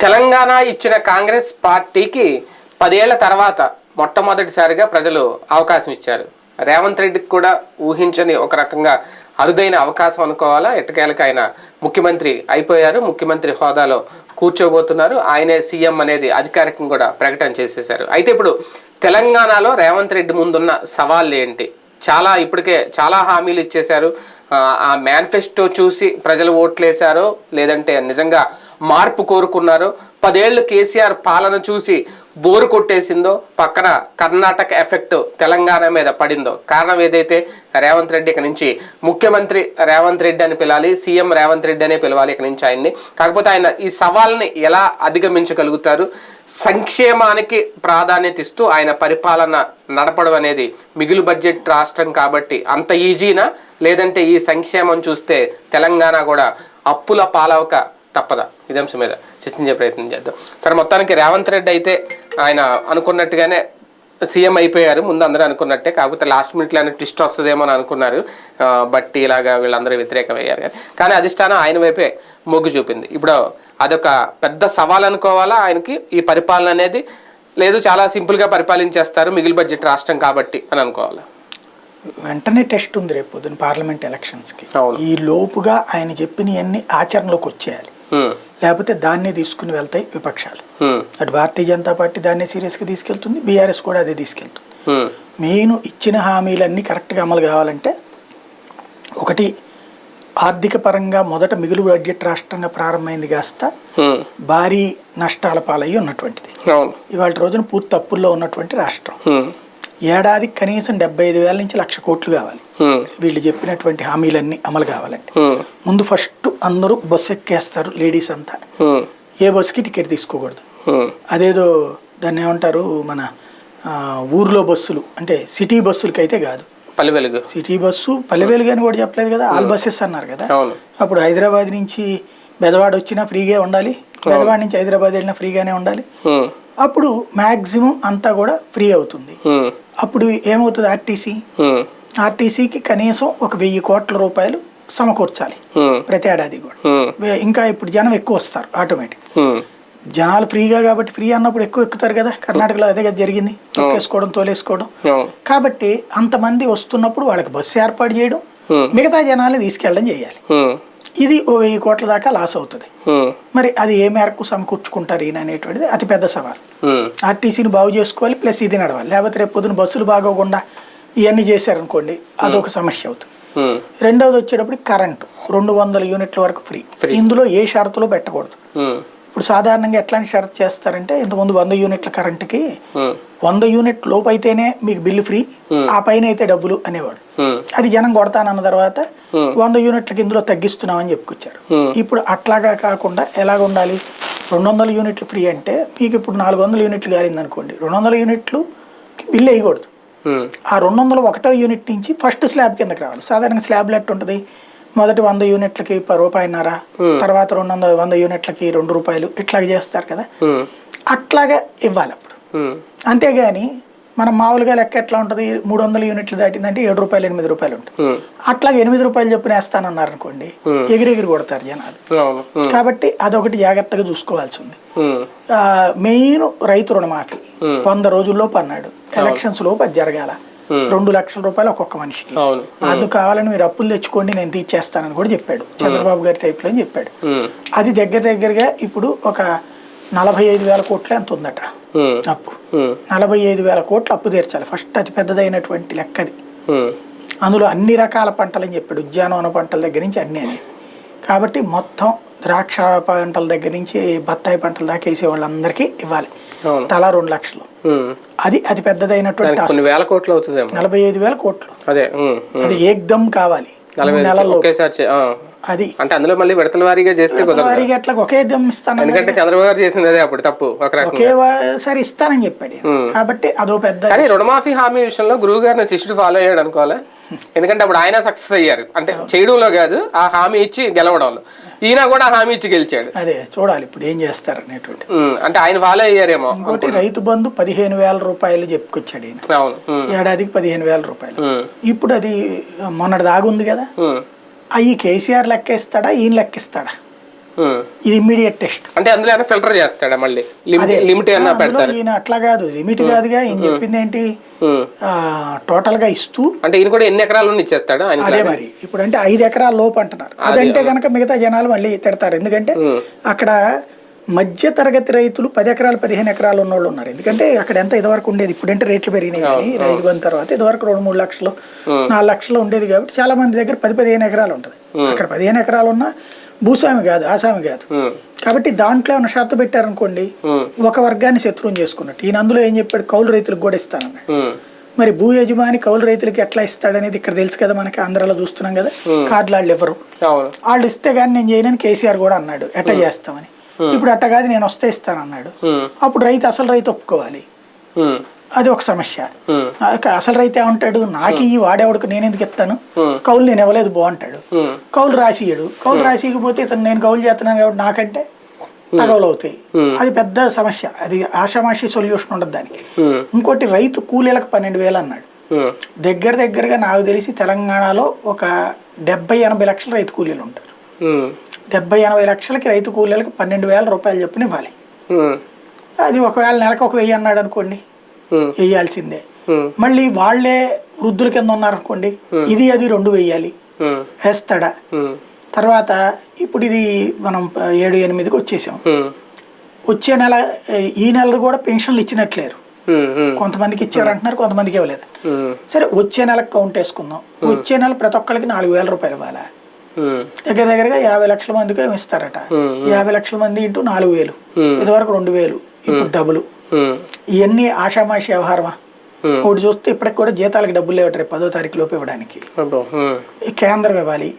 తెలంగాణ ఇచ్చిన కాంగ్రెస్ పార్టీకి పదేళ్ళ తర్వాత మొట్టమొదటిసారిగా ప్రజలు అవకాశం ఇచ్చారు. రేవంత్ రెడ్డికి కూడా ఊహించని ఒక రకంగా అరుదైన అవకాశం అనుకోవాలా? ఎట్టకేలకు ఆయన ముఖ్యమంత్రి అయిపోయారు ముఖ్యమంత్రి హోదాలో కూర్చోబోతున్నారు. ఆయనే సీఎం అనేది అధికారికంగా కూడా ప్రకటన చేసేశారు. అయితే ఇప్పుడు తెలంగాణలో రేవంత్ రెడ్డి ముందున్న సవాళ్ళు ఏంటి? చాలా ఇప్పటికే చాలా హామీలు ఇచ్చేశారు. ఆ, ఆ మేనిఫెస్టో చూసి ప్రజలు ఓట్లేశారో. లేదంటే నిజంగా మార్పు కోరుకున్నారో. పదేళ్ళు కేసీఆర్ పాలన చూసి బోరు కొట్టేసిందో పక్కన కర్ణాటక ఎఫెక్ట్ తెలంగాణ మీద పడిందో. కారణం ఏదైతే రేవంత్ రెడ్డి ఇక నుంచి ముఖ్యమంత్రి రేవంత్ రెడ్డి అని పిలాలి సీఎం రేవంత్ రెడ్డి అనే పిలవాలి ఇక నుంచి ఆయన్ని. కాకపోతే ఆయన ఈ సవాల్ని ఎలా అధిగమించగలుగుతారు? సంక్షేమానికి ప్రాధాన్యత ఇస్తూ ఆయన పరిపాలన నడపడం అనేది మిగులు బడ్జెట్ రాష్ట్రం కాబట్టి అంత ఈజీనా? లేదంటే ఈ సంక్షేమం చూస్తే తెలంగాణ కూడా అప్పుల పాలవక తప్పదా? ఇదే అంశం మీద చర్చించే ప్రయత్నం చేద్దాం. సరే మొత్తానికి రేవంత్ రెడ్డి అయితే ఆయన అనుకున్నట్టుగానే సీఎం అయిపోయారు. ముందు అందరూ అనుకున్నట్టే కాకపోతే లాస్ట్ మినిట్లో ఆయన ట్విస్ట్ వస్తుందేమో అని అనుకున్నారు. బట్టి ఇలాగా వీళ్ళందరూ వ్యతిరేకమయ్యారు కానీ కానీ అధిష్టానం ఆయన వైపే మొగ్గు చూపింది. ఇప్పుడు అదొక పెద్ద సవాల్ అనుకోవాలా ఆయనకి? ఈ పరిపాలన అనేది లేదు చాలా సింపుల్గా పరిపాలించేస్తారు మిగిలి బడ్జెట్ రాష్ట్రం కాబట్టి అని అనుకోవాలి? వెంటనే టెస్ట్ ఉంది రేపు పొద్దున పార్లమెంట్ ఎలక్షన్స్కి. ఈ లోపుగా ఆయన చెప్పినవన్నీ ఆచరణలోకి వచ్చేయాలి. లేకపోతే దాన్నే తీసుకుని వెళ్తాయి విపక్షాలు. అటు భారతీయ జనతా పార్టీ దాన్నే సీరియస్గా తీసుకెళ్తుంది బీఆర్ఎస్ కూడా అదే తీసుకెళ్తుంది. మెయిన్ ఇచ్చిన హామీలన్నీ కరెక్ట్గా అమలు కావాలంటే ఒకటి ఆర్థిక పరంగా మొదట మిగులు బడ్జెట్ రాష్ట్రంగా ప్రారంభమైంది కాస్త. భారీ నష్టాల పాలయ్యి ఉన్నటువంటిది. ఇవాళ రోజున పూర్తి అప్పుల్లో ఉన్నటువంటి రాష్ట్రం. హ్మ్, ఏడాదికి కనీసం డెబ్బై ఐదు వేల నుంచి లక్ష కోట్లు కావాలి. వీళ్ళు చెప్పినటువంటి హామీలన్నీ అమలు కావాలంటే హ్మ్, ముందు ఫస్ట్ అందరూ బస్సు ఎక్కేస్తారు లేడీస్ అంతా. ఏ బస్సుకి టికెట్ తీసుకోకూడదు. అదేదో దాన్ని ఏమంటారు మన ఊర్లో బస్సులు అంటే సిటీ బస్సులకి అయితే కాదు. పల్లె వెలుగు సిటీ బస్సు పల్లెవేలు కానీ కూడా చెప్పలేదు కదా ఆల్ బస్సెస్ అన్నారు కదా. అప్పుడు హైదరాబాద్ నుంచి బెజవాడ వచ్చినా ఫ్రీగా ఉండాలి. బెజవాడ నుంచి హైదరాబాద్ వెళ్ళినా ఫ్రీగానే ఉండాలి. అప్పుడు మ్యాక్సిమం అంతా కూడా ఫ్రీ అవుతుంది. అప్పుడు ఏమవుతుంది ఆర్టీసీ? ఆర్టీసీకి కనీసం ఒక వెయ్యి కోట్ల రూపాయలు సమకూర్చాలి. ప్రతి ఏడాది కూడా. ఇంకా ఇప్పుడు జనం ఎక్కువ వస్తారు ఆటోమేటిక్. జనాలు ఫ్రీగా కాబట్టి ఫ్రీ అన్నప్పుడు ఎక్కువ ఎక్కుతారు కదా? కర్ణాటకలో అదే కదా జరిగింది. తొక్కేసుకోవడం తోలేసుకోవడం. కాబట్టి అంతమంది వస్తున్నప్పుడు వాళ్ళకి బస్సు ఏర్పాటు చేయడం మిగతా జనాలు తీసుకెళ్ళడం చేయాలి. ఇది ఓ వెయ్యి కోట్ల దాకా లాస్ అవుతుంది. మరి అది ఏ మేరకు సమకూర్చుకుంటారు ఈయన అనేటువంటిది అతిపెద్ద సవాల్. ఆర్టీసీని బాగు చేసుకోవాలి ప్లస్ ఇది నడవాలి. లేకపోతే రేపు పొద్దున బస్సులు బాగోకుండా ఇవన్నీ చేశారనుకోండి అదొక సమస్య అవుతుంది. రెండవది వచ్చేటప్పుడు కరెంటు. రెండు వందల యూనిట్ల వరకు ఫ్రీ. ఇందులో ఏ షరతులో పెట్టకూడదు. ఇప్పుడు సాధారణంగా ఎట్లాంటి షరతు చేస్తారంటే ఇంతకుముందు వంద యూనిట్ల కరెంటుకి వంద యూనిట్ లోపు అయితేనే మీకు బిల్లు ఫ్రీ ఆ పైన అయితే డబ్బులు అనేవాడు. అది జనం కొడతానన్న తర్వాత. వంద యూనిట్లకి ఇందులో తగ్గిస్తున్నామని చెప్పుకొచ్చారు. ఇప్పుడు అట్లాగా కాకుండా ఎలాగ ఉండాలి? రెండు వందల యూనిట్లు ఫ్రీ అంటే మీకు ఇప్పుడు నాలుగు వందల యూనిట్లు గారింది అనుకోండి రెండు వందల యూనిట్లు బిల్లు వేయకూడదు. ఆ రెండు వందల ఒకటో యూనిట్ నుంచి ఫస్ట్ స్లాబ్ కిందకి రావాలి. సాధారణంగా స్లాబ్లు ఎట్టు ఉంటుంది. మొదటి వంద యూనిట్లకి రూపాయిన్నర తర్వాత రెండు వందల వంద యూనిట్లకి రెండు రూపాయలు ఇట్లాగ చేస్తారు కదా. అట్లాగా ఇవ్వాలి అప్పుడు. అంతేగాని మనం మామూలుగా లెక్క ఎట్లా ఉంటుంది? మూడు వందల యూనిట్లు దాటిందంటే ఏడు రూపాయలు ఎనిమిది రూపాయలు ఉంటుంది. హ్మ్, అట్లాగే ఎనిమిది రూపాయలు చొప్పున వేస్తానన్నారు అనుకోండి ఎగిరెగిరి కొడతారు జనాలు. కాబట్టి అదొకటి జాగ్రత్తగా చూసుకోవాల్సి ఉంది. మెయిన్ రైతు రుణమాఫీ. వంద రోజుల్లోపు అన్నాడు. ఎలక్షన్స్ లోపు అది జరగాల. రెండు లక్షల రూపాయలు ఒక్కొక్క మనిషికి. అందుకు కావాలని మీరు అప్పులు తెచ్చుకోండి నేను తీర్చేస్తానని కూడా చెప్పాడు. చంద్రబాబు గారి టైప్లో అని చెప్పాడు. అది దగ్గర దగ్గరగా ఇప్పుడు ఒక నలభై ఐదు వేల కోట్లే అంత ఉందట అప్పు. నలభై ఐదు వేల కోట్లు అప్పు తీర్చాలి. ఫస్ట్ అతి పెద్దదైనటువంటి లెక్కది. అందులో అన్ని రకాల పంటలని చెప్పాడు. ఉద్యానవన పంటల దగ్గర నుంచి అన్నీ అని కాబట్టి మొత్తం ద్రాక్ష పంటల దగ్గర నుంచి బత్తాయి పంటల దాకా వేసే వాళ్ళందరికీ ఇవ్వాలి తలా రెండు లక్షలు. అది అతి పెద్దదైనటువంటి వేల కోట్లు అవుతుందేమో. నలభై ఐదు వేల కోట్లు. అదే. అది ఏకదమ్ కావాలి. నెలల్లో. అది. అంటే అందులో మళ్ళీ విడతల వారీగా చేస్తే వారికి అట్లా ఒకే దమ్ ఇస్తాను ఎందుకంటే చంద్రబాబు గారు చేసింది అదే అప్పుడు తప్పు ఒక ఒకేసారి ఇస్తానని చెప్పాడు. కాబట్టి అదో పెద్ద కానీ రుణమాఫీ హామీ విషయంలో గురువు గారిని శిష్యుడు ఫాలో అయ్యాడు అనుకోవాలి? ఎందుకంటే అప్పుడు ఆయన సక్సెస్ అయ్యారు. అంటే చేయడంలో కాదు ఆ హామీ ఇచ్చి గెలవడంలో. ఈయన కూడా హామీ ఇచ్చి గెలిచాడు. అదే చూడాలి ఇప్పుడు ఏం చేస్తారు అనేటువంటి. అంటే ఆయన ఫాలో అయ్యారేమో ఇంకోటి రైతు బంధు పదిహేను వేల రూపాయలు చెప్పుకొచ్చాడు ఈయన. ఏడాదికి పదిహేను వేల రూపాయలు. ఇప్పుడు అది మొన్నటి దాగుంది కదా. అవి కేసీఆర్ లెక్కేస్తాడా? ఈయన లెక్కిస్తాడా. ఇది ఇమ్మీడియట్ టెస్ట్ అంటే అందులో ఫిల్టర్ చేస్తాడా మళ్ళీ? లిమిట్ పెడతారు? ఈయన అట్లా కాదు. లిమిట్ కాదుగా. ఈయన చెప్పింది ఏంటి? టోటల్గా ఇస్తూ అంటే ఈయన కూడా ఎన్ని ఎకరాలు ఇచ్చేస్తాడు అదే మరి. ఇప్పుడు అంటే ఐదు ఎకరాల లోపు అంటున్నారు. అదంటే కనుక మిగతా జనాలు మళ్ళీ తిడతారు. ఎందుకంటే అక్కడ మధ్య తరగతి రైతులు పది ఎకరాలు పదిహేను ఎకరాలు ఉన్నోళ్ళు ఉన్నారు. ఎందుకంటే అక్కడ ఎంత ఇదివరకు ఉండేది? ఇప్పుడంటే రేట్లు పెరిగినాయి కానీ రైతు కొని తర్వాత ఇదివరకు రెండు మూడు లక్షలు నాలుగు లక్షలు ఉండేది కాబట్టి చాలా మంది దగ్గర పది పదిహేను ఎకరాలు ఉంటుంది. అక్కడ పదిహేను ఎకరాలు ఉన్నా భూస్వామి కాదు ఆసామి కాదు. కాబట్టి దాంట్లో ఏమైనా షరతు పెట్టారనుకోండి. ఒక వర్గాన్ని శత్రువుని చేసుకున్నట్టు. ఈయన అందులో ఏం చెప్పాడు? కౌలు రైతులకు కూడా ఇస్తానన్నాడు. మరి భూ యజమాని కౌలు రైతులకి ఎట్లా ఇస్తాడనేది ఇక్కడ తెలుసు కదా మనకి ఆంధ్రాలో చూస్తున్నాం కదా. కార్డులు వాళ్ళు ఇవ్వరు. వాళ్ళు ఇస్తే కానీ నేను చేయనని కేసీఆర్ కూడా అన్నాడు. ఎట్ట చేస్తామని. ఇప్పుడు అట్ట కాదు నేను వస్తే ఇస్తానన్నాడు. ఉమ్. అప్పుడు రైతు అసలు రైతు ఒప్పుకోవాలి. ఉమ్. అది ఒక సమస్య. అసలు రైతు ఏమంటాడు? నాకు ఈ వాడేవాడికి నేను ఎందుకు ఇస్తాను? Hmm. కౌలు నేను ఇవ్వలేదు బాగుంటాడు. కౌలు రాసియడు కౌలు రాసియకపోతే ఇతను నేను కౌలు చేస్తున్నాను కాబట్టి నాకంటే తగవులు అవుతాయి. Hmm. అది పెద్ద సమస్య. అది ఆషామాషి సొల్యూషన్ ఉండదు దానికి. ఇంకోటి రైతు కూలీలకు పన్నెండు వేలు అన్నాడు. దగ్గర దగ్గరగా నాకు తెలిసి తెలంగాణలో ఒక డెబ్బై ఎనభై లక్షల రైతు కూలీలు ఉంటారు. డెబ్బై ఎనభై లక్షలకి రైతు కూలీలకు పన్నెండు వేల రూపాయలు చొప్పున ఇవ్వాలి. అది ఒకవేళ నెలకు ఒక వెయ్యి అన్నాడు అనుకోండి. వేయాల్సిందే. మళ్ళీ వాళ్ళే వృద్ధుల కింద ఉన్నారనుకోండి ఇది అది రెండు వెయ్యాలి. వేస్తాడా. తర్వాత ఇప్పుడు ఇది మనం ఏడు ఎనిమిదికి వచ్చేసాం. వచ్చే నెల ఈ నెల కూడా పెన్షన్లు ఇచ్చినట్లేరు. కొంతమందికి ఇచ్చారు అంటున్నారు కొంతమందికి ఇవ్వలేదు. సరే వచ్చే నెలకు కౌంట్ వేసుకుందాం వచ్చే నెల ప్రతి ఒక్కరికి నాలుగు వేల రూపాయలు ఇవ్వాలా. దగ్గర దగ్గరగా యాభై లక్షల మందికి ఇస్తారట. Hmm. యాభై లక్షల మంది ఇంటూ నాలుగు వేలు. Hmm. ఇదివరకు రెండు వేలు ఇప్పుడు డబ్బులు. ఇవన్నీ ఆషామాషి వ్యవహారమా? Hmm. ఒకటి చూస్తే ఇప్పటికి కూడా జీతాలకు డబ్బులు లేవట రేపు పదో తారీఖు లోపు ఇవ్వడానికి. కేంద్రం ఇవ్వాలి.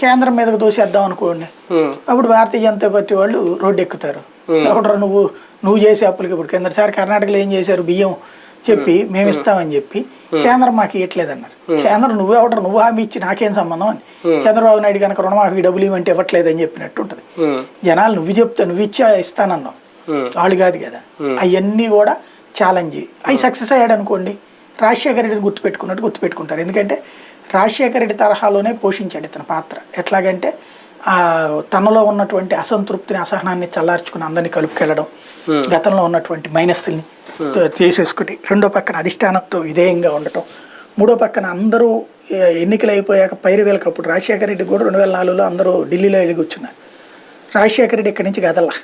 కేంద్రం మీదకు దోసేద్దాం అనుకోండి. అప్పుడు భారతీయ జనతా పార్టీ వాళ్ళు రోడ్డు ఎక్కుతారు. అప్పుడు నువ్వు నువ్వు చేసే అప్పులకి ఇప్పుడు కిందసారి కర్ణాటకలో ఏం చేశారు? బియ్యం చెప్పి మేము ఇస్తామని చెప్పి కేంద్రం మాకు ఇవ్వట్లేదు అన్నారు కేంద్రం నువ్వు ఎవడరు నువ్వు హామీ ఇచ్చి నాకేం సంబంధం అని. చంద్రబాబు నాయుడు కనుక రుణమాఫీ డబ్బులు ఇవ్వంటే ఇవ్వట్లేదు అని చెప్పినట్టు ఉంటుంది. జనాలు నువ్వు చెప్తే నువ్వు ఇచ్చా ఇస్తానన్నావు. వాళ్ళు కాదు కదా. అవన్నీ కూడా ఛాలెంజ్ అవి సక్సెస్ అయ్యాడు అనుకోండి రాజశేఖర రెడ్డిని గుర్తుపెట్టుకున్నట్టు గుర్తుపెట్టుకుంటారు. ఎందుకంటే రాజశేఖర రెడ్డి తరహాలోనే పోషించాడు ఇతని పాత్ర. ఎట్లాగంటే తనలో ఉన్నటువంటి అసంతృప్తిని అసహనాన్ని చల్లార్చుకుని అందరినీ కలుపుకెళ్ళడం. గతంలో ఉన్నటువంటి మైనస్ని తీసేసుకుని రెండో పక్కన అధిష్టానంతో విధేయంగా ఉండటం. మూడో పక్కన అందరూ ఎన్నికలు అయిపోయాక పైరు వేలకు అప్పుడు రాజశేఖర రెడ్డి కూడా రెండు వేల నాలుగులో అందరూ ఢిల్లీలో వెళ్ళి కూర్చున్నారు రాజశేఖర రెడ్డి ఇక్కడి నుంచి గదల్లా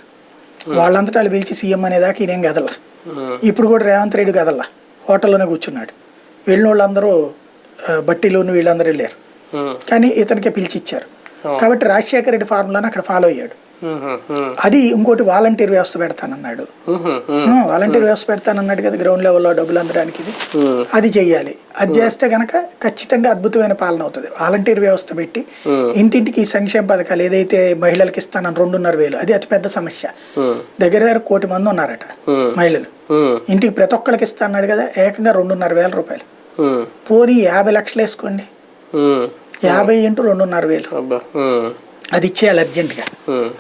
వాళ్ళంతటా వాళ్ళు పిలిచి సీఎం అనేదాకా ఈయనేం గదల్లా. ఇప్పుడు కూడా రేవంత్ రెడ్డి గదల్లా హోటల్లోనే కూర్చున్నాడు. వెళ్ళిన వాళ్ళందరూ బట్టీలోను వీళ్ళందరూ వెళ్ళారు. కానీ ఇతనికే పిలిచి ఇచ్చారు. కాబట్టి రాజశేఖర రెడ్డి ఫార్ములాని అక్కడ ఫాలో అయ్యాడు. ఉమ్. అది ఇంకోటి వాలంటీర్ వ్యవస్థ పెడతానన్నాడు ఉమ్. ఉమ్. ఆ, వాలంటీర్ వ్యవస్థ పెడతానన్నాడు కదా గ్రౌండ్ లెవెల్లో డబ్బులు అందడానికి ఇది ఉమ్. అది చెయ్యాలి అది చేస్తే గనక ఖచ్చితంగా అద్భుతమైన పాలన అవుతుంది వాలంటీర్ వ్యవస్థ పెట్టి ఇంటింటికి ఈ సంక్షేమ పథకాలు ఏదైతే మహిళలకు ఇస్తానని రెండున్నర వేలు అది అతిపెద్ద సమస్య. దగ్గర దగ్గర కోటి మంది ఉన్నారట. మహిళలు. ఇంటికి ప్రతి ఒక్కరికి ఇస్తాన్నాడు కదా ఏకంగా రెండున్నర వేల రూపాయలు. పోనీ యాభై లక్షలు వేసుకోండి. యాభై ఇంటూ రెండున్నర వేలు. అది ఇచ్చేయాలి అర్జెంటుగా.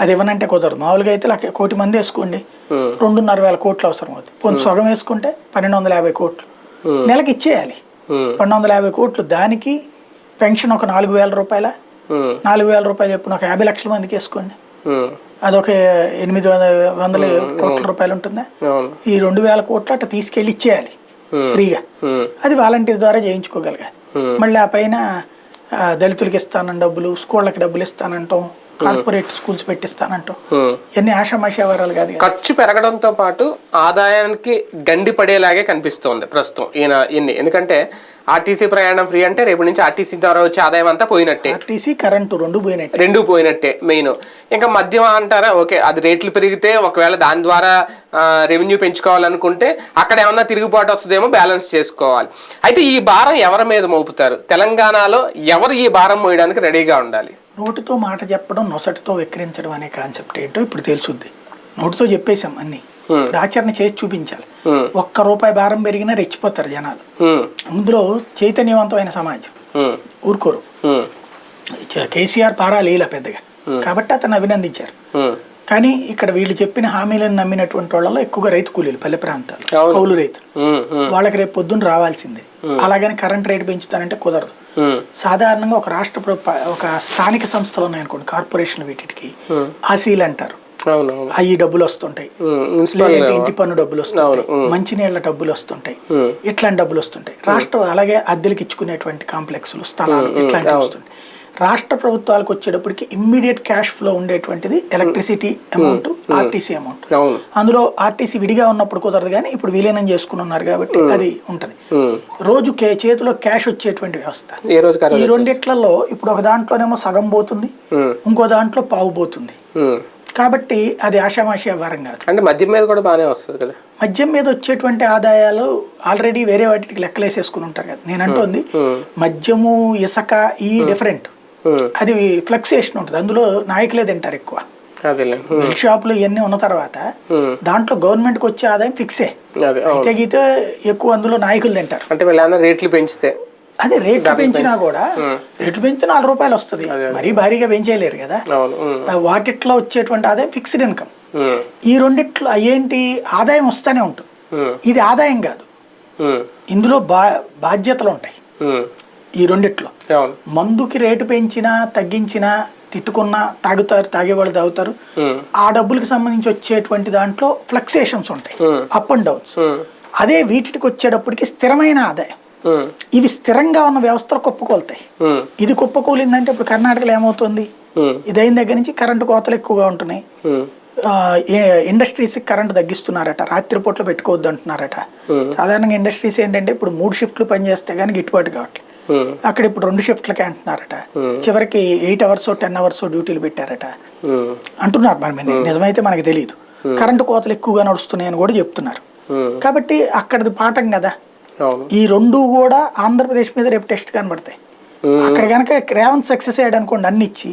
అది ఇవ్వనంటే కుదరదు మామూలుగా అయితే లక్ష కోటి మంది వేసుకోండి. రెండున్నర వేల కోట్లు అవసరం అవుతుంది పోనీ సగం వేసుకుంటే పన్నెండు వందల యాభై కోట్లు. నెలకి ఇచ్చేయాలి. పన్నెండు వందల యాభై కోట్లు దానికి పెన్షన్ ఒక నాలుగు వేల రూపాయల. నాలుగు వేల రూపాయలు చెప్పిన ఒక యాభై లక్షల మందికి వేసుకోండి. అదొక ఎనిమిది వందల కోట్ల రూపాయలు ఉంటుందా ఈ రెండు వేల కోట్లు అట్లా తీసుకెళ్ళి ఇచ్చేయాలి. ఫ్రీగా. అది వాలంటీర్ ద్వారా చేయించుకోగలగాలి. మళ్ళీ ఆ పైన దళితులకి ఇస్తానని డబ్బులు స్కూళ్ళకి డబ్బులు ఇస్తానంటాం. కార్పొరేట్ స్కూల్స్ పెట్టిస్తానంటాం ఉమ్. ఇవన్నీ ఆషామాషా వరాలు కాదు కదా. ఖర్చు పెరగడంతో పాటు ఆదాయానికి గండి పడేలాగే కనిపిస్తోంది ప్రస్తుతం ఈయన ఇన్ని ఎందుకంటే ఆర్టీసీ ప్రయాణం ఫ్రీ అంటే రేపు నుంచి ఆర్టీసీ ద్వారా వచ్చే ఆదాయం అంతా పోయినట్టే. ఆర్టీసీ కరెంటు రెండు పోయినట్టు. రెండు పోయినట్టే మెయిన్. ఇంకా మద్యం అంటారా? ఓకే అది రేట్లు పెరిగితే ఒకవేళ దాని ద్వారా రెవెన్యూ పెంచుకోవాలనుకుంటే అక్కడ ఏమన్నా తిరుగుబాటు వస్తుందేమో బ్యాలెన్స్ చేసుకోవాలి. అయితే ఈ భారం ఎవరి మీద మోపుతారు? తెలంగాణలో ఎవరు ఈ భారం మోయడానికి రెడీగా ఉండాలి? నోటితో మాట చెప్పడం నొసటితో వెక్కిరించడం అనే కాన్సెప్ట్ ఏంటో ఇప్పుడు తెలుసుద్ది. నోటితో చెప్పేశాం అన్ని. ఇప్పుడు ఆచరణ చేసి చూపించాలి. ఒక్క రూపాయి భారం పెరిగినా రెచ్చిపోతారు జనాలు. అందులో చైతన్యవంతమైన సమాజం. ఊరుకోరు. కేసీఆర్ పారా లేల పెద్దగా. కాబట్టి అతను అభినందించారు. కానీ ఇక్కడ వీళ్ళు చెప్పిన హామీలను నమ్మినటువంటి వాళ్ళలో ఎక్కువగా రైతు కూలీలు పల్లె ప్రాంతాలు. కౌలు రైతులు. వాళ్ళకి రేపు పొద్దున్న రావాల్సిందే. అలాగని కరెంట్ రేటు పెంచుతానంటే కుదరదు. సాధారణంగా ఒక రాష్ట్ర ఒక స్థానిక సంస్థలు ఉన్నాయనుకోండి కార్పొరేషన్ వీటికి. ఆసీలు అంటారు అవి డబ్బులు వస్తుంటాయి. లేదంటే ఇంటి పన్ను డబ్బులు వస్తుంటాయి. మంచినీళ్ళ డబ్బులు వస్తుంటాయి. ఇట్లాంటి డబ్బులు వస్తుంటాయి. రాష్ట్ర అలాగే అద్దెలకు ఇచ్చుకునేటువంటి కాంప్లెక్స్లు స్థలాలు ఇట్లాంటివి వస్తుంటాయి. రాష్ట్ర ప్రభుత్వాలకు వచ్చేటప్పటికి ఇమ్మీడియట్ క్యాష్ ఫ్లో ఉండేటువంటిది ఎలక్ట్రిసిటీ అమౌంట్ ఆర్టీసీ అమౌంట్ అందులో ఆర్టీసీ విడిగా ఉన్నప్పుడు కుదరదు కానీ ఇప్పుడు విలీనం చేసుకుని ఉన్నారు కాబట్టి అది ఉంటది. రోజు చేతిలో క్యాష్ వచ్చేటువంటి వ్యవస్థ. ఈ రెండిట్లలో ఇప్పుడు ఒక దాంట్లోనేమో సగం పోతుంది ఇంకో దాంట్లో పావు పోతుంది. కాబట్టి అది ఆషామాషి వ్యవహారం కాదు. అంటే మద్యం మీద కూడా బాగానే వస్తుంది కదా? మద్యం మీద వచ్చేటువంటి ఆదాయాలు ఆల్రెడీ వేరే వాటికి లెక్కలేసేసుకుని ఉంటారు కదా. నేను అంటోంది మద్యము ఇసుక ఈ డిఫరెంట్. అది ఫ్లక్సుయేషన్ ఉంటుంది. అందులో నాయకులే తింటారు ఎక్కువ. మిల్క్ షాపులు ఇవన్నీ ఉన్న తర్వాత. దాంట్లో గవర్నమెంట్కి వచ్చే ఆదాయం ఫిక్సే అయితే గీతే ఎక్కువ అందులో నాయకులు తింటారు. అంటే రేట్లు పెంచితే అదే రేట్లు పెంచినా కూడా రేట్లు పెంచితే నాలుగు రూపాయలు వస్తుంది. మరీ భారీగా పెంచేయలేరు కదా. వాటిట్లో వచ్చేటువంటి ఆదాయం ఫిక్స్డ్ ఇన్కమ్ ఈ రెండిట్లో ఏంటి ఆదాయం వస్తూనే ఉంటుంది. ఇది ఆదాయం కాదు. ఇందులో బా బాధ్యతలు ఉంటాయి. ఈ రెండిట్లో. మందుకి రేటు పెంచినా తగ్గించినా తిట్టుకున్నా తాగుతారు తాగేవాళ్ళు తాగుతారు. ఆ డబ్బులకు సంబంధించి వచ్చేటువంటి దాంట్లో ఫ్లక్సేషన్స్ ఉంటాయి. అప్ అండ్ డౌన్స్ అదే వీటికి వచ్చేటప్పటికి స్థిరమైన ఆదాయం. ఇవి స్థిరంగా ఉన్న వ్యవస్థలు కుప్పకూలుతాయి. ఇది కుప్పకూలిందంటే ఇప్పుడు కర్ణాటకలో ఏమవుతుంది? ఉమ్, ఇది అయిన దగ్గర నుంచి కరెంటు కోతలు ఎక్కువగా ఉంటున్నాయి. ఇండస్ట్రీస్కి కరెంట్ తగ్గిస్తున్నారట. రాత్రిపూట్ల పెట్టుకోవద్దు అంటున్నారట. సాధారణంగా ఇండస్ట్రీస్ ఏంటంటే ఇప్పుడు మూడు షిఫ్ట్లు పనిచేస్తే కానీ గిట్టుబాటు కావట్లేదు అక్కడ ఇప్పుడు రెండు షిఫ్ట్లకే అంటున్నారట. చివరికి ఎయిట్ అవర్స్ టెన్ అవర్స్ డ్యూటీలు పెట్టారట. అంటున్నారు మరి నిజమైతే మనకి తెలియదు కరెంటు కోతలు ఎక్కువగా నడుస్తున్నాయని కూడా చెప్తున్నారు. కాబట్టి అక్కడిది పాఠం కదా. ఈ రెండు కూడా ఆంధ్రప్రదేశ్ మీద రేపు టెస్ట్ కనబడతాయి. అక్కడ కనుక రేవంత్ సక్సెస్ అయ్యాడు అనుకోండి అన్ని ఇచ్చి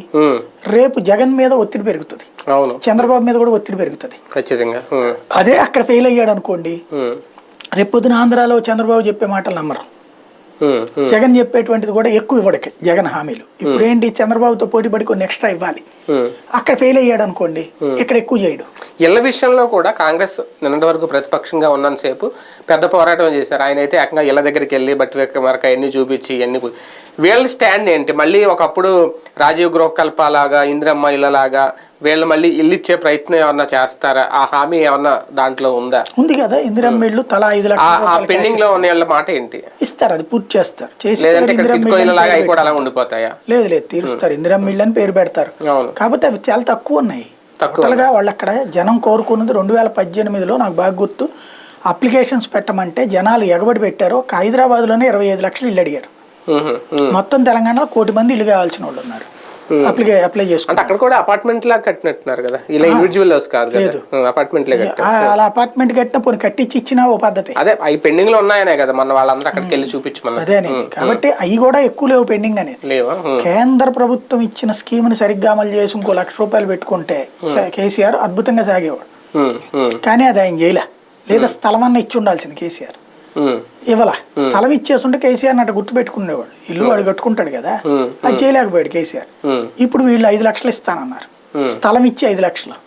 రేపు జగన్ మీద ఒత్తిడి పెరుగుతుంది. చంద్రబాబు మీద కూడా ఒత్తిడి పెరుగుతుంది. ఖచ్చితంగా. అదే అక్కడ ఫెయిల్ అయ్యాడు అనుకోండి ఉమ్, రేపు పొద్దున ఆంధ్రాలో చంద్రబాబు చెప్పే మాటలు నమ్మరు. జగన్ చెప్పేటువంటిది కూడా ఎక్కువ ఇవ్వడకి జగన్ హామీలు. ఇప్పుడు ఏంటి చంద్రబాబుతో పోటీ పడి కొన్ని ఎక్స్ట్రా ఇవ్వాలి. అక్కడ ఫెయిల్ అయ్యాడు అనుకోండి ఇక్కడ ఎక్కువ చేయడు. ఇళ్ళ విషయంలో కూడా కాంగ్రెస్ నిన్నటి వరకు ప్రతిపక్షంగా ఉన్నంతసేపు పెద్ద పోరాటం చేశారు. ఆయన అయితే ఏకంగా ఇళ్ళ దగ్గరికి వెళ్ళి బట్టి విక్రమార్క అన్ని చూపించి ఇవన్నీ పు- వీళ్ళ స్టాండ్ ఏంటి? మళ్ళీ ఒకప్పుడు రాజీవ్ గృహకల్పలాగా ఇందిరమ్మ ఇళ్ళలాగా వీళ్ళు మళ్ళీ ఇల్లు ఇచ్చే ప్రయత్నం ఏమన్నా చేస్తారా? ఆ హామీ ఏమన్నా దాంట్లో ఉందా? ఉంది కదా ఇందిరమ్మ ఇళ్ళు తలా ఐదు లక్షల పెండింగ్లో ఉన్న మాట ఏంటి? ఇస్తారు అది పూర్తి చేస్తారు. చేసి ఇళ్ళలాగా అవి కూడా అలా ఉండిపోతాయా. లేదు లేదు తీరుస్తారు. ఇందిరమ్మ ఇళ్ళు అని పేరు పెడతారు. కాకపోతే అవి చాలా తక్కువ ఉన్నాయి. టోటల్గా వాళ్ళు అక్కడ జనం కోరుకున్నది రెండు వేల పద్దెనిమిదిలో నాకు బాగా గుర్తు. అప్లికేషన్స్ పెట్టమంటే జనాలు ఎగబడి పెట్టారు. ఒక హైదరాబాద్లోనే ఇరవై ఐదు లక్షలు ఇల్లు అడిగారు. మొత్తం తెలంగాణలో కోటి మంది ఇల్లు కావాల్సిన వాళ్ళు ఉన్నారు. అప్లికే అప్లై అంటే చేసుకున్నారు అక్కడ కూడా అపార్ట్మెంట్ లాగా కట్టినట్టున్నారు కదా? ఇలా ఇండివిజువల్ హౌస్ కాదు కదా? అపార్ట్మెంట్ లే కట్టారు. ఆ- అలా అపార్ట్మెంట్ కట్టిన పోనీ కట్టించి ఇచ్చినా ఓ పద్ధతి. అదే అవి పెండింగ్లో ఉన్నాయనే కదా మన వాళ్ళందరూ అక్కడికి వెళ్ళి చూపించమన్నారు. అదే కాబట్టి అవి కూడా ఎక్కువ లేవు పెండింగ్ అనేది లేవా? కేంద్ర ప్రభుత్వం ఇచ్చిన స్కీమ్ని సరిగ్గా అమలు చేసి ఇంకో లక్ష రూపాయలు పెట్టుకుంటే కేసీఆర్ అద్భుతంగా సాగేవాడు. కానీ అది ఆయన చేయలే. లేదా స్థలం అన్న ఇచ్చి ఉండాల్సింది కేసీఆర్. ఇవ్వాల. స్థలం ఇచ్చేస్తుంటే కేసీఆర్ అటు గుర్తు పెట్టుకునేవాడు ఇల్లు వాడు కట్టుకుంటాడు కదా అది చేయలేకపోయాడు కేసీఆర్. ఇప్పుడు వీళ్ళు ఐదు లక్షలు ఇస్తానన్నారు. స్థలం ఇచ్చి ఐదు లక్షలు.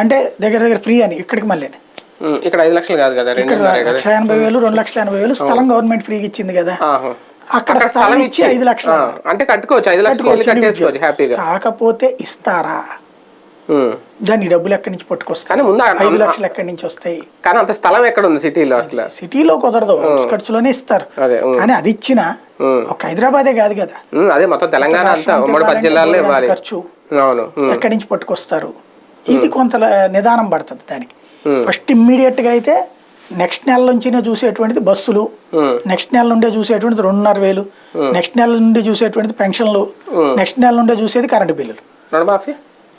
అంటే దగ్గర దగ్గర ఫ్రీ అని ఇక్కడికి మళ్ళీ ఇక్కడ ఐదు లక్షలు కాదు కదా లక్ష ఎనభై వేలు రెండు లక్షల ఎనభై వేలు స్థలం గవర్నమెంట్ ఫ్రీగా ఇచ్చింది కదా. అక్కడ స్థలం ఇచ్చి ఐదు లక్షలు అంటే కట్టుకోవచ్చు ఐదు లక్షలు కాకపోతే ఇస్తారా? ఉమ్. దాని డబ్బులు ఎక్కడి నుంచి పట్టుకొస్తాయి? ముందు ఐదు లక్షలు ఎక్కడి నుంచి వస్తాయి? కానీ అంత స్థలం ఎక్కడ ఉంది సిటీలో అసలు? సిటీలో కుదరదు ఖర్చులోనే ఇస్తారు. కానీ అది ఇచ్చినా ఒక హైదరాబాదే కాదు కదా. అదే మొత్తం తెలంగాణ అంతా ఉమ్మడి పది జిల్లాల్లో ఇవ్వాలి. ఖర్చు అవును ఎక్కడి నుంచి పట్టుకొస్తారు? ఇది కొంత నిదానం పడుతుంది దానికి. ఫస్ట్ ఇమ్మీడియట్గా అయితే నెక్స్ట్ నెల నుంచినే చూసేటువంటిది బస్సులు నెక్స్ట్ నెల నుండే చూసేటువంటిది రెండున్నర వేలు నెక్స్ట్ నెల నుండి చూసేటువంటిది పెన్షన్లు. నెక్స్ట్ నెల నుండే చూసేది కరెంటు బిల్లులు.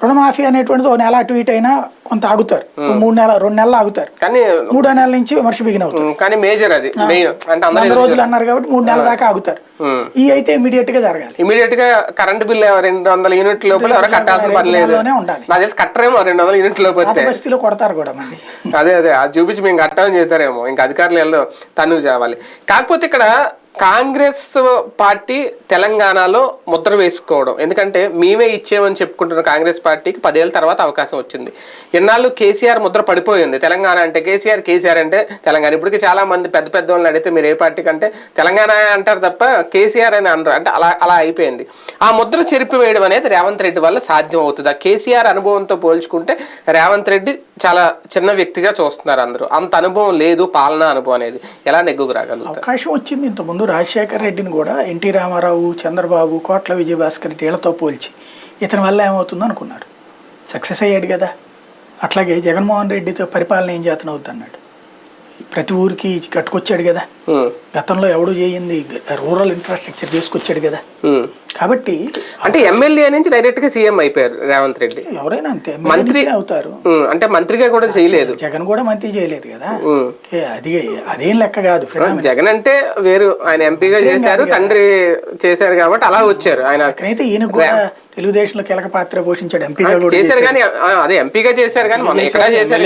రుణమాఫీ అనేటువంటిది ఒక నెల అటు ఇటు అయినా కొంత ఆగుతారు. ఓ మూడు నెల రెండు నెలలు ఆగుతారు. కానీ మూడో నెల నుంచి విమర్శ బిగిన్ అవుతుంది కానీ మేజర్ అది వంద రోజులు అన్నారు కాబట్టి మూడు నెలల దాకా ఆగుతారు. ఈ అయితే ఇమీడియట్గా జరగాలి. ఇమీడియట్గా కరెంట్ బిల్ రెండు వందల యూనిట్ లోపల ఎవరో కట్టాల్సిన పని లేదు. ఉండాలి. నాకు తెలిసి కట్టరేమో రెండు వందల యూనిట్ లోపు పాత వస్తే బస్తీలో కొడతారు కూడా అదే అదే అది చూపించి మేము కట్టమని చేస్తారేమో ఇంకా అధికారులు ఎల్లో తను చేయాలి కాకపోతే ఇక్కడ కాంగ్రెస్ పార్టీ తెలంగాణలో ముద్ర వేసుకోవడం. ఎందుకంటే మేమే ఇచ్చేమని చెప్పుకుంటున్న కాంగ్రెస్ పార్టీకి పదేళ్ళ తర్వాత అవకాశం వచ్చింది. ఎన్నాళ్ళు కేసీఆర్ ముద్ర పడిపోయింది తెలంగాణ అంటే కేసీఆర్ కేసీఆర్ అంటే తెలంగాణ. ఇప్పటికి చాలా మంది పెద్ద పెద్ద వాళ్ళని అడిగితే మీరు ఏ పార్టీకి అంటే తెలంగాణ అంటారు తప్ప కేసీఆర్ అని అనరు. అంటే అలా అలా అయిపోయింది. ఆ ముద్ర చెరిపివేయడం అనేది రేవంత్ రెడ్డి వల్ల సాధ్యం అవుతుంది? ఆ కేసీఆర్ అనుభవంతో పోల్చుకుంటే రేవంత్ రెడ్డి చాలా చిన్న వ్యక్తిగా చూస్తున్నారు అందరూ. అంత అనుభవం లేదు పాలన అనుభవం అనేది. ఎలా నెగ్గుకు రాగలుగుతారు అవకాశం వచ్చింది ఇంతకుముందు. రాజశేఖర్ రెడ్డిని కూడా ఎన్టీ రామారావు చంద్రబాబు కోట్ల విజయభాస్కర్ రెడ్డి వీళ్ళతో పోల్చి ఇతని వల్ల ఏమవుతుందో అనుకున్నారు సక్సెస్ అయ్యాడు కదా. అట్లాగే జగన్మోహన్ రెడ్డితో పరిపాలన ఏం చేతన అన్నాడు. ప్రతి ఊరికి కట్టుకొచ్చాడు కదా. గతంలో ఎవడు చేయింది రూరల్ ఇన్ఫ్రాస్ట్రక్చర్ తీసుకొచ్చాడు కదా. కాబట్టి అంటే ఎమ్మెల్యే నుంచి డైరెక్ట్గా సీఎం అయిపోయారు రేవంత్ రెడ్డి. ఎవరైనా అంతే మంత్రి- అవుతారు. అంటే మంత్రిగా కూడా చేయలేదు. జగన్ కూడా మంత్రి చేయలేదు కదా. అది అదేం లెక్క కాదు. జగన్ అంటే వేరు ఆయన ఎంపీగా చేశారు తండ్రి చేశారు కాబట్టి అలా వచ్చారు ఆయన. అక్కడైతే ఈయన కూడా తెలుగుదేశంలో కీలక పాత్ర పోషించాడు ఎంపీగా చేశారు కానీ అదే ఎంపీగా చేశారు కానీ ఇక్కడ చేశారు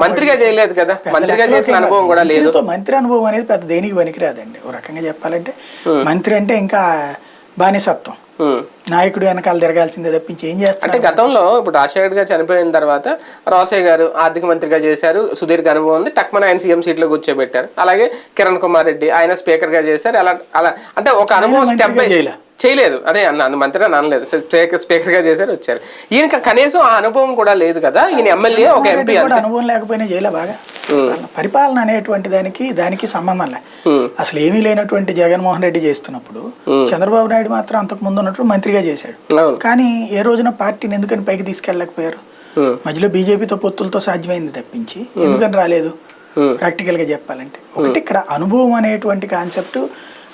మంత్రిగా చేయలేదు కదా. మంత్రిగా చేసిన అనుభవం. కూడా లేదు. మంత్రి అనుభవం అనేది పెద్ద దేనికి పనికిరాదండి ఓ రకంగా చెప్పాలంటే మంత్రి అంటే ఇంకా బానిసత్వం. నాయకుడు వెనకాల తిరగాల్సిందే తప్పించి ఏం అంటే చేస్తారు గతంలో ఇప్పుడు రాజశేఖర్ గారు చనిపోయిన తర్వాత రోసయ్య గారు ఆర్థిక మంత్రిగా చేశారు సుదీర్ఘ అనుభవం ఉంది. టక్మన్ ఆయన సీఎం సీట్లో కూర్చోబెట్టారు. అలాగే కిరణ్ కుమార్ రెడ్డి ఆయన స్పీకర్గా చేశారు. అలా అలా అంటే ఒక అనుభవం స్టెప్ బై. చేయలేదు. అదే అన్న అందు మంత్రి అని అనలేదు స్పీకర్ స్పీకర్గా చేశారు వచ్చారు. ఈయనకి కనీసం ఆ అనుభవం కూడా లేదు కదా. ఈయన ఎమ్మెల్యే ఒక ఎంపీ అనుభవం లేకపోయినా చేయలే బాగా. పరిపాలన అనేటువంటి దానికి దానికి సంబంధం లే. అసలు ఏమీ లేనటువంటి జగన్మోహన్ రెడ్డి చేస్తున్నప్పుడు చంద్రబాబు నాయుడు మాత్రం అంతకు ముందు ఉన్నప్పుడు మంత్రిగా చేశాడు. కానీ ఏ రోజున పార్టీని ఎందుకని పైకి తీసుకెళ్ళలేకపోయారు? ఉమ్. మధ్యలో బీజేపీతో పొత్తులతో సాధ్యమైంది తప్పించి ఎందుకని రాలేదు. ప్రాక్టికల్గా చెప్పాలంటే. ఒకటి ఇక్కడ అనుభవం అనేటువంటి కాన్సెప్ట్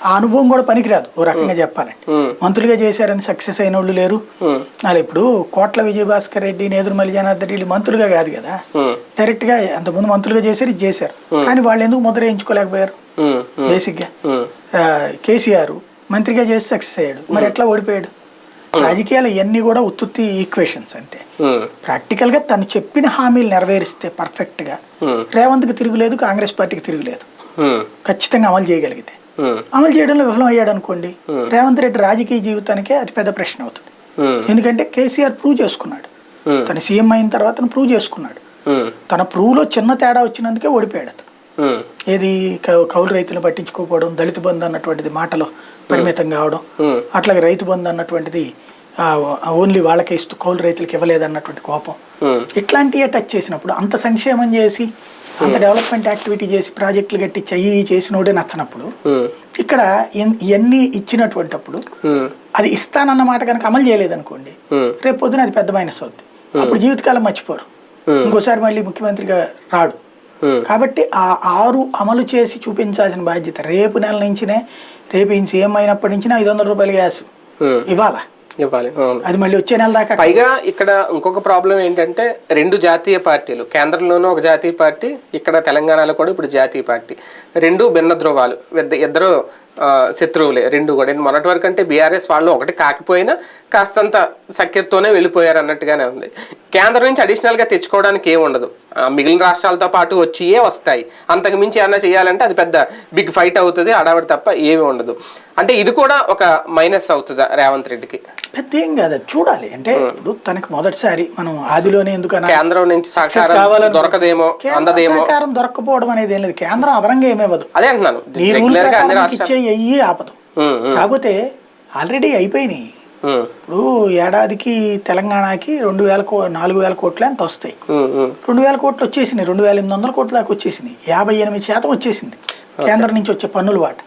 ఆ అనుభవం కూడా పనికిరాదు ఓ రకంగా చెప్పాలంటే. మంత్రులుగా చేశారని సక్సెస్ అయిన వాళ్ళు లేరు. అలా ఇప్పుడు కోట్ల విజయభాస్కర్ రెడ్డి నేదురుమల్లి జనార్దన్ రెడ్డి మంత్రులుగా కాదు కదా. డైరెక్ట్గా అంతకుముందు మంత్రులుగా చేశారు ఇది చేశారు. కానీ వాళ్ళు ఎందుకు ముద్ర వేయించుకోలేకపోయారు. బేసిక్గా కేసీఆర్ మంత్రిగా చేసి సక్సెస్ అయ్యాడు మరి ఎట్లా ఓడిపోయాడు రాజకీయాలు ఇవన్నీ కూడా ఉత్తుత్తి ఈక్వేషన్స్ అంతే. ప్రాక్టికల్గా తను చెప్పిన హామీలు నెరవేరిస్తే పర్ఫెక్ట్గా ఉమ్. రేవంత్కి తిరుగులేదు కాంగ్రెస్ పార్టీకి తిరుగులేదు. ఖచ్చితంగా అమలు చేయగలిగితే. అమలు చేయడంలో విఫలం అయ్యాడు అనుకోండి రేవంత్ రెడ్డి రాజకీయ జీవితానికే అతిపెద్ద ప్రశ్న అవుతుంది. ఎందుకంటే కేసీఆర్ ప్రూవ్ చేసుకున్నాడు. తను సీఎం అయిన తర్వాత ప్రూవ్ చేసుకున్నాడు. తన ప్రూవ్లో చిన్న తేడా వచ్చినందుకే ఓడిపోయాడు అతను. ఏది కౌ- కౌలు రైతులను పట్టించుకోకపోవడం దళిత బంధు అన్నటువంటిది మాటలో పరిమితం కావడం. అట్లాగే రైతు బంధు అన్నటువంటిది ఓన్లీ వాళ్ళకే ఇస్తూ కౌలు రైతులకు ఇవ్వలేదన్నటువంటి కోపం ఉమ్. ఇట్లాంటివే టచ్ చేసినప్పుడు అంత సంక్షేమం చేసి అంత డెవలప్మెంట్ యాక్టివిటీ చేసి ప్రాజెక్టులు కట్టి చెయ్యి చేసినోడే నచ్చనప్పుడు. ఇక్కడ ఇవన్నీ ఇచ్చినటువంటిప్పుడు. అది ఇస్తానన్న మాట కనుక అమలు చేయలేదనుకోండి. రేపు పొద్దున అది పెద్ద మైనస్ అవుద్ది అప్పుడు జీవితకాలం మర్చిపోరు. ఇంకోసారి మళ్ళీ ముఖ్యమంత్రిగా రాడు. కాబట్టి ఆ ఆరు అమలు చేసి చూపించాల్సిన బాధ్యత రేపు నెల నుంచినే రేపు ఈయన సీఎం అయినప్పటి నుంచి ఐదు వందల రూపాయలు గ్యాస్. ఇవ్వాలా? ఇవ్వాలి అది మళ్ళీ వచ్చే నెల దాకా పైగా ఇక్కడ ఇంకొక ప్రాబ్లం ఏంటంటే రెండు జాతీయ పార్టీలు కేంద్రంలోనూ ఒక జాతీయ పార్టీ ఇక్కడ తెలంగాణలో కూడా ఇప్పుడు జాతీయ పార్టీ. రెండు భిన్న ధ్రువాలు ఇద్ద- ఇద్దరు శత్రువులే రెండు కూడా. మొన్నటి వరకు అంటే బీఆర్ఎస్ వాళ్ళు ఒకటి కాకపోయినా కాస్తంత సఖ్యతతోనే వెళ్ళిపోయారు అన్నట్టుగానే ఉంది. కేంద్రం నుంచి అడిషనల్గా తెచ్చుకోవడానికి ఏమి ఉండదు. మిగిలిన రాష్ట్రాలతో పాటు వచ్చియే వస్తాయి. అంతకు మించి ఏమన్నా చేయాలంటే అది పెద్ద బిగ్ ఫైట్ అవుతుంది అడావిడి తప్ప ఏమీ ఉండదు. అంటే ఇది కూడా ఒక మైనస్ అవుతుందా రేవంత్ రెడ్డికి? పెద్ద ఏం కాదు చూడాలి. అంటే ఇప్పుడు తనకి మొదటిసారి మనం ఆదిలోనే ఎందుకన్నా కేంద్రం నుంచి సహకారం దొరకదేమో అందదేమో. సహకారం దొరకపోవడం అనేది ఏం లేదు. కేంద్రం అదనంగా ఏమివ్వదు అదే అంటున్నాను. నీ రూల్ ఇచ్చే అయ్యి ఆపదు. కాకపోతే ఆల్రెడీ అయిపోయినాయి. ఇప్పుడు ఏడాదికి తెలంగాణకి రెండు వేల కో నాలుగు వేల కోట్లు ఎంత వస్తాయి. రెండు వేల కోట్లు వచ్చేసినాయి. రెండు వేల ఎనిమిది వందల కోట్ల దాకా వచ్చేసినాయి. యాభై ఎనిమిది శాతం వచ్చేసింది. కేంద్రం నుంచి వచ్చే పన్నుల వాట.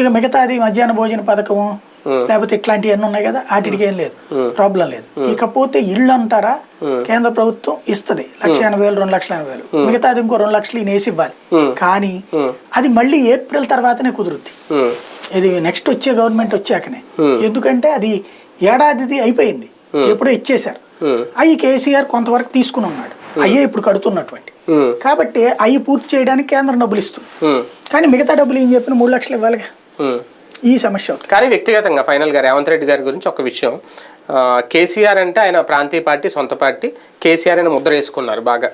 ఇక మిగతాది మధ్యాహ్న భోజన పథకము లేకపోతే ఇట్లాంటివన్నీ ఉన్నాయి కదా వాటికి ఏం లేదు. ప్రాబ్లం లేదు. ఇకపోతే ఇళ్ళు అంటారా? కేంద్ర ప్రభుత్వం ఇస్తది. లక్ష ఎనభై వేలు రెండు లక్షల ఎనభై వేలు. మిగతాది ఇంకో రెండు లక్షలు ఈయన వేసి ఇవ్వాలి. కానీ అది మళ్ళీ ఏప్రిల్ తర్వాతనే కుదురుద్ది. ఇది నెక్స్ట్ వచ్చే గవర్నమెంట్ వచ్చాకనే. ఎందుకంటే అది ఏడాదిది అయిపోయింది. ఎప్పుడో ఇచ్చేశారు. అవి కేసీఆర్ కొంతవరకు తీసుకుని ఉన్నాడు. అయ్యే ఇప్పుడు కడుతున్నటువంటి. కాబట్టి అవి పూర్తి చేయడానికి కేంద్రం డబ్బులు ఇస్తుంది. కానీ మిగతా డబ్బులు ఏం చెప్పిన మూడు లక్షలు ఇవ్వాలిగా. ఈ సమస్య అవుతుంది. కానీ వ్యక్తిగతంగా ఫైనల్గా రేవంత్ రెడ్డి గారి గురించి ఒక విషయం. కేసీఆర్ అంటే ఆయన ప్రాంతీయ పార్టీ సొంత పార్టీ. కేసీఆర్ అని ముద్ర వేసుకున్నారు బాగా.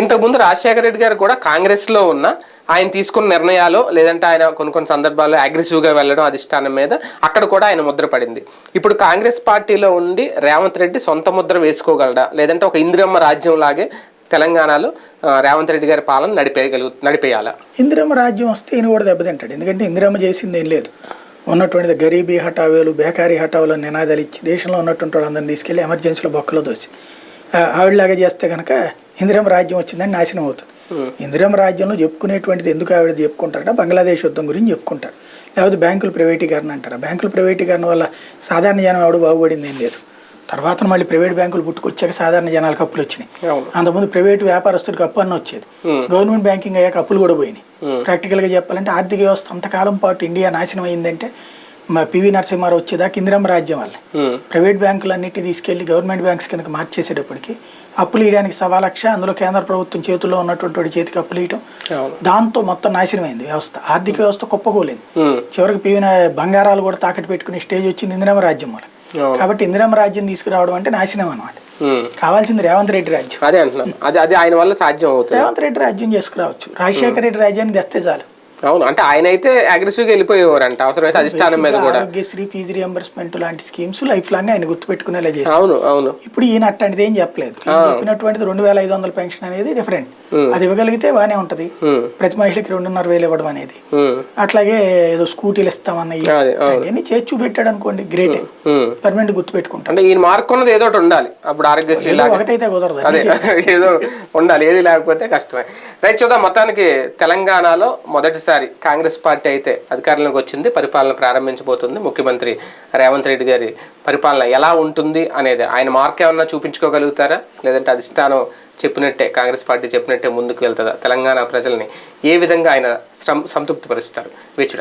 ఇంతకుముందు రాజశేఖర రెడ్డి గారు కూడా కాంగ్రెస్లో ఉన్న ఆయన తీసుకున్న నిర్ణయాలు లేదంటే ఆయన కొన్ని కొన్ని సందర్భాల్లో అగ్రెసివ్గా వెళ్ళడం అధిష్టానం మీద అక్కడ కూడా ఆయన ముద్ర పడింది. ఇప్పుడు కాంగ్రెస్ పార్టీలో ఉండి రేవంత్ రెడ్డి సొంత ముద్ర వేసుకోగలడా? లేదంటే ఒక ఇందిరమ్మ రాజ్యం లాగే తెలంగాణలో రేవంత్ రెడ్డి గారి పాలన నడిపేయగలుగు నడిపేయాలా? ఇందిరమ్మ రాజ్యం వస్తే ఈయన కూడా దెబ్బతింటాడు. ఎందుకంటే ఇందిరమ్మ చేసింది ఏం లేదు. ఉన్నటువంటి గరీబీ హఠావేలు బేకారీ హఠావులు నినాదాలు ఇచ్చి దేశంలో ఉన్నటువంటి వాళ్ళందరినీ తీసుకెళ్ళి ఎమర్జెన్సీలో బొక్కలో దోసి ఆవిడలాగా చేస్తే కనుక ఇందిరమ్మ రాజ్యం వచ్చిందని నాశనం అవుతుంది. ఇందిరమ్మ రాజ్యంలో చెప్పుకునేటువంటిది ఎందుకు ఆవిడ చెప్పుకుంటారంటే బంగ్లాదేశ్ యుద్ధం గురించి చెప్పుకుంటారు. లేకపోతే బ్యాంకుల ప్రైవేటీకరణ అంటారు. బ్యాంకుల ప్రైవేటీకరణ వల్ల సాధారణ జనం ఎవడు బాగుపడింది ఏం లేదు. తర్వాత మళ్ళీ ప్రైవేట్ బ్యాంకులు పుట్టుకొచ్చాక సాధారణ జనాలకు అప్పులు వచ్చినాయి. అంతకుముందు ప్రైవేట్ వ్యాపారస్తుడికి అప్పు అన్న వచ్చేది. గవర్నమెంట్ బ్యాంకింగ్ అయ్యాక అప్పులు కూడా పోయినాయి. ప్రాక్టికల్గా చెప్పాలంటే ఆర్థిక వ్యవస్థ అంతకాలం పాటు ఇండియా నాశనం అయిందంటే మా పివి నరసింహారావు వచ్చేదాకా ఇందిరమ్మ రాజ్యం వల్లే ప్రైవేట్ బ్యాంకులన్నిటి తీసుకెళ్ళి గవర్నమెంట్ బ్యాంక్స్ కిందకి మార్చేసేటప్పటికి అప్పులు ఇవ్వడానికి సవా లక్ష అందులో కేంద్ర ప్రభుత్వం చేతుల్లో ఉన్నటువంటి చేతికి అప్పులు ఇవ్వడం దాంతో మొత్తం నాశనమైంది వ్యవస్థ. ఆర్థిక వ్యవస్థ కుప్పకూలింది. చివరికి పివి బంగారాలు కూడా తాకట్టు పెట్టుకునే స్టేజ్ వచ్చింది ఇందిరమ్మ రాజ్యం వల్ల కాబట్టి ఇందిరమ్మ రాజ్యం తీసుకురావడం అంటే నాశనం అనమాట. కావాల్సింది రేవంత్ రెడ్డి రాజ్యం. అదే అంటున్నాను. అది అది ఆయన వల్ల సాధ్యం అవుతుంది. రేవంత్ రెడ్డి రాజ్యం చేసుకురావచ్చు. రాజశేఖర రెడ్డి రాజ్యాన్ని తెస్తే చాలు. అవును అంటే ఆయన అయితే అగ్రెసివ్గా వెళ్ళిపోయేవారంట. అవసరమైతే అధిష్టానం మీద కూడా. ఆరోగ్యశ్రీ ఫీజు రియంబర్స్మెంట్ లాంటి స్కీమ్స్ లైఫ్ లాంగ్ ఆయన గుర్తుపెట్టుకునేలా చేసి అవును అవును. ఇప్పుడు ఈయన అట్లాంటిది ఏం చెప్పలేదు. చెప్పినటువంటిది రెండు వేల ఐదు వందల పెన్షన్ అనేది డిఫరెంట్ అది ఇవ్వగలిగితే బాగానే ఉంటది. ఉమ్, ప్రతి మహిళకి రెండున్నర వేలు ఇవ్వడం అనేది. ఉమ్, అట్లాగే ఏదో స్కూటీలు ఇస్తామన్న అవన్నీ చేసి చూపెట్టాడు అనుకోండి గ్రేటే. పర్మనెంట్ గుర్తుపెట్టుకుంటాం అంటే ఈయన మార్క్ ఉన్నది ఏదో ఒకటి ఉండాలి. అప్పుడు ఆరోగ్యశ్రీ ఒకటైతే కుదరదు. అదే ఏదో ఉండాలి. ఏది లేకపోతే కష్టమే. రైట్ చూద్దాం. మొత్తానికి తెలంగాణలో మొదటిసారి కాంగ్రెస్ పార్టీ అయితే అధికారంలోకి వచ్చింది. పరిపాలన ప్రారంభించబోతుంది. ముఖ్యమంత్రి రేవంత్ రెడ్డి గారి పరిపాలన ఎలా ఉంటుంది అనేది ఆయన మార్క్ ఏమన్నా చూపించుకోగలుగుతారా? లేదంటే అధిష్టానం చెప్పినట్టే కాంగ్రెస్ పార్టీ చెప్పినట్టే ముందుకు వెళ్తుందా? తెలంగాణ ప్రజల్ని ఏ విధంగా ఆయన సంతృప్తి పరుస్తారు వేచి